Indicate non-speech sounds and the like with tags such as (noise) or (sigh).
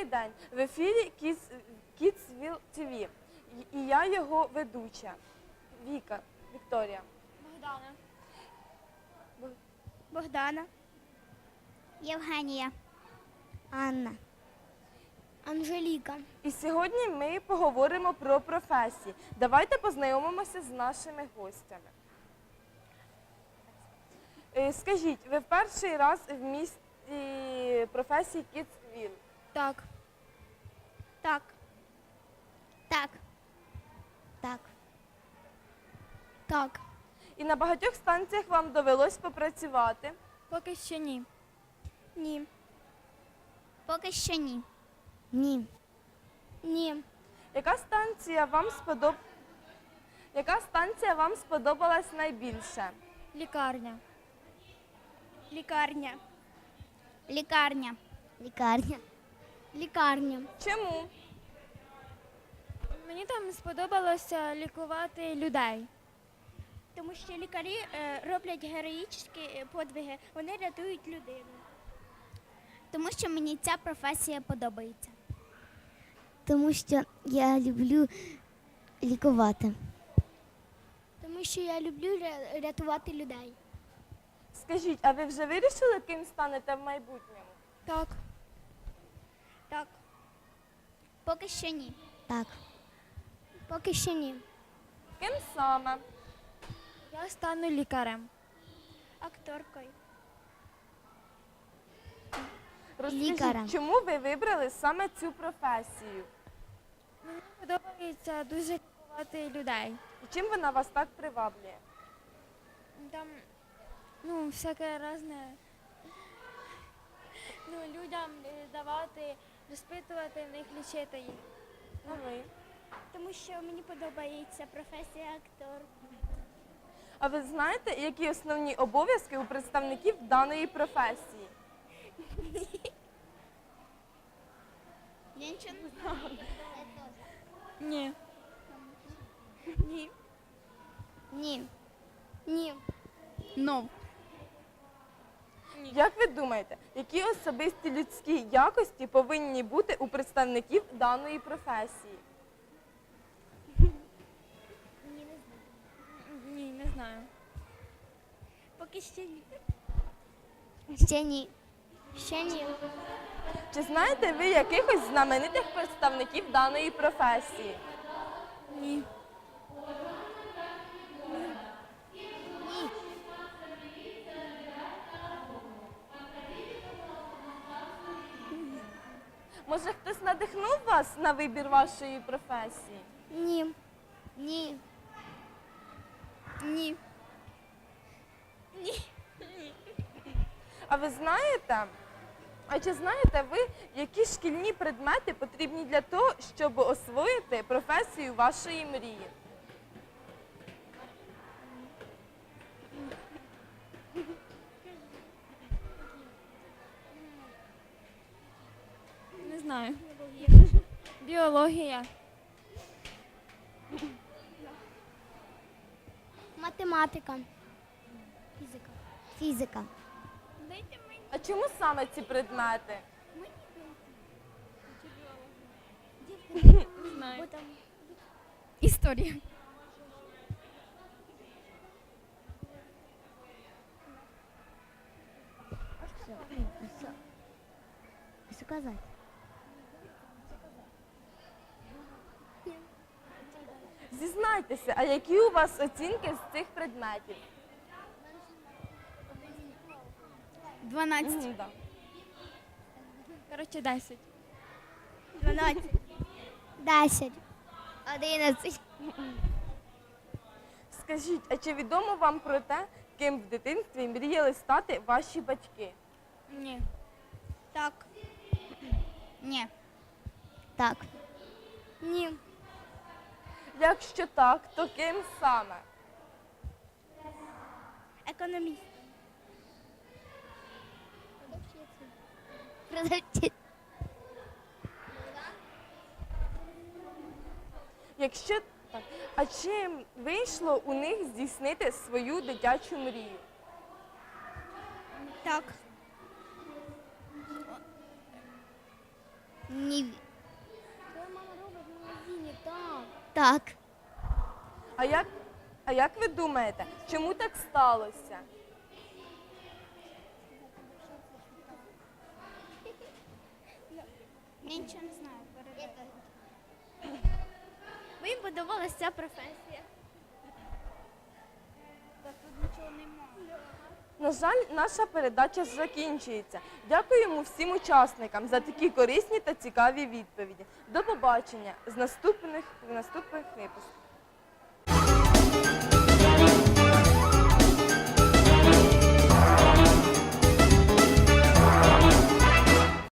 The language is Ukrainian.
Добрий день. В ефірі Kidsville TV. І я його ведуча. Віка, Вікторія. Богдана. Богдана, Євгенія. Анна, Анжеліка. І сьогодні ми поговоримо про професії. Давайте познайомимося з нашими гостями. Е, Скажіть, ви в перший раз в місті професії Kidsville? Так. Так. Так. Так. Так. І на багатьох станціях вам довелось попрацювати. Поки що ні. Ні. Поки що ні. Ні. Ні. Яка станція вам сподоб... Яка станція вам сподобалась найбільше? Лікарня. Лікарня. Лікарня. Лікарня. Лікарня. Чому? Мені там сподобалося лікувати людей. Тому що лікарі е, роблять героїчні е, подвиги, вони рятують людину. Тому що мені ця професія подобається. Тому що я люблю лікувати. Тому що я люблю рятувати людей. Скажіть, а ви вже вирішили, ким станете в майбутньому? Так. Так. Поки що ні. Так. Поки що ні. Ким саме? Я стану лікарем. Акторкою. Розкажіть, Лікарем. чому ви вибрали саме цю професію? Мені подобається дуже лікувати людей. І чим вона вас так приваблює? Там, ну, всяке різне. Ну, людям е, давати, розпитувати в них, лічити їх. А ви? Тому що мені подобається професія актор. А ви знаєте, які основні обов'язки у представників даної професії? Я нічого не знаю. Ні. Ні. Ні. Ні. Ну. Як ви думаєте, які особисті людські якості повинні бути у представників даної професії? Знаю. Поки ще ні. Ще ні. Ще ні. Чи знаєте ви якихось знаменитих представників даної професії? Ні. Може, хтось надихнув вас на вибір вашої професії? Ні. Ні. Ні. Ні. А ви знаєте? А чи знаєте ви, які шкільні предмети потрібні для того, щоб освоїти професію вашої мрії? Не знаю. Біологія. (laughs) Математика. Фізика. Фізика. А чому саме ці предмети? Не знаю. Історія. Все. Все. Що казати? Зізнайтеся, а які у вас оцінки з цих предметів? 12. Мгм, да. Коротше, 10. 12. 10. 11. Скажіть, а чи відомо вам про те, ким в дитинстві мріяли стати ваші батьки? Ні. Так. Ні. Так. Ні. Якщо так, то ким саме? Економіст. Продавці. Якщо так, а чи вийшло у них здійснити свою дитячу мрію? Так. Так. А як, а як ви думаєте, чому так сталося? Я нічого не знаю. Їм подобалася ця професія. На жаль, наша передача закінчується. Дякуємо всім учасникам за такі корисні та цікаві відповіді. До побачення з наступних в наступних випусках.